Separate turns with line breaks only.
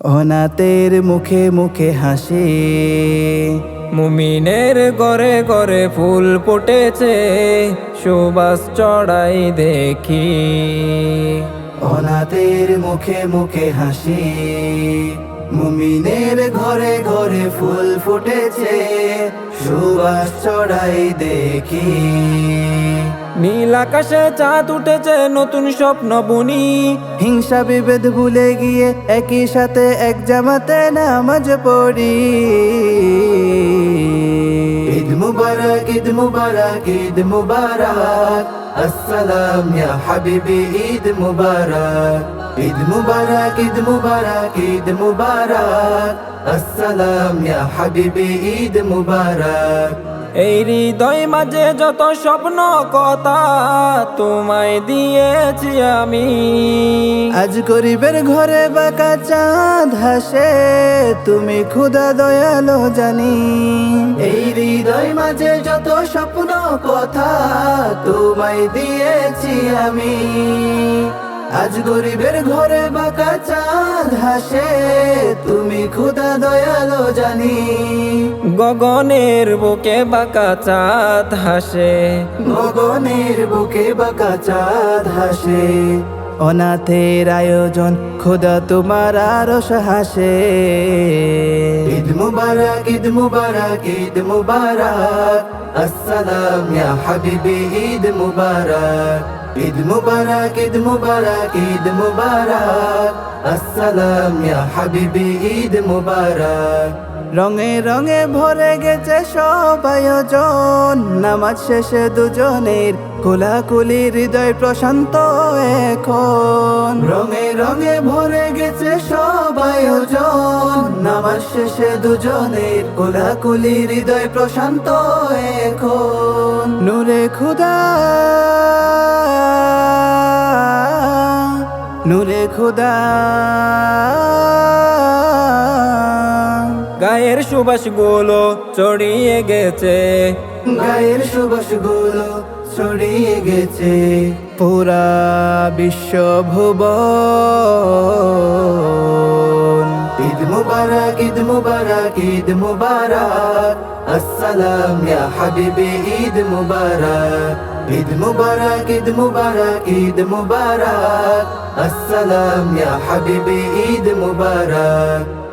অনাতের মুখে মুখে হাসি।
মুমিনের গড়ে গড়ে ফুল ফুটেছে সুবাস চড়াই দেখি।
অনাতের মুখে মুখে হাসি। মুমিনের ঘরে ঘরে ফুল ফুটেছে সুবাস চড়াই দেখি।
নীল আকাশে চাঁদ উঠেছে নতুন স্বপ্ন বুনি।
হিংসা বিভেদ ভুলে গিয়ে একই সাথে এক জামাতে নামাজ পড়ি। ঈদ মুবারক ঈদ মুবারক ঈদ মুবারক আসসালাম ইয়া হাবিবি ঈদ মুবারক ঈদ মুবারক ঈদ মুবারক ঈদ মুবারক আসসালাম ইয়া হাবিবি ঈদ মুবারক
এই হৃদয় মাঝে যত স্বপ্ন কথা তোমায় দিয়েছি আমি।
আজ গরিবের ঘরে বাঁকা চাঁদ হাসে তুমি খুদা দয়ালো জানি। এই হৃদয় মাঝে যত স্বপ্ন কথা তোমায় দিয়েছি আমি। আজ গরিবের ঘরে বাঁকা চাঁদ হাসে তুমি খুদা দয়ালো জানি।
গগনের বুকে বাঁকা চাঁদ হাসে।
গগনের বুকে বাঁকা চাঁদ হাসে। অনাথের আয়োজন খোদা তোমার আরশ হাসে। ঈদ মুবারক ঈদ মুবারক ঈদ মুবারক। আসসালাম ইয়া হাবিবি ঈদ মুবারক। ঈদ মুবারক ঈদ মুবারক ঈদ মুবারক। আসসালাম ইয়া হাবিবি ঈদ মুবারক। রঙে রঙে ভরে গেছে সব আয়োজন। নামাজ শেষে দুজনের কোলাকুলি, হৃদয় প্রশান্ত এখন। রঙে রঙে ভরে গেছে সব আয়োজন। নামাজ শেষে দুজনের কোলাকুলি, হৃদয় প্রশান্ত এখন। নূরে খুদা নূরে খুদা।
গায়ের সুবাসগুলো চড়িয়ে গেছে।
গায়ের সুবাসগুলো ছড়িয়ে গেছে। পুরা বিশ্ব ভুবন ঈদ মুবারক ঈদ মুবারক ঈদ মুবারক। আসসালাম ইয়া হাবিবি ঈদ মুবারক। ঈদ মুবারক ঈদ মুবারক ঈদ মুবারক। আসসালাম ইয়া হাবিবি ঈদ মুবারক।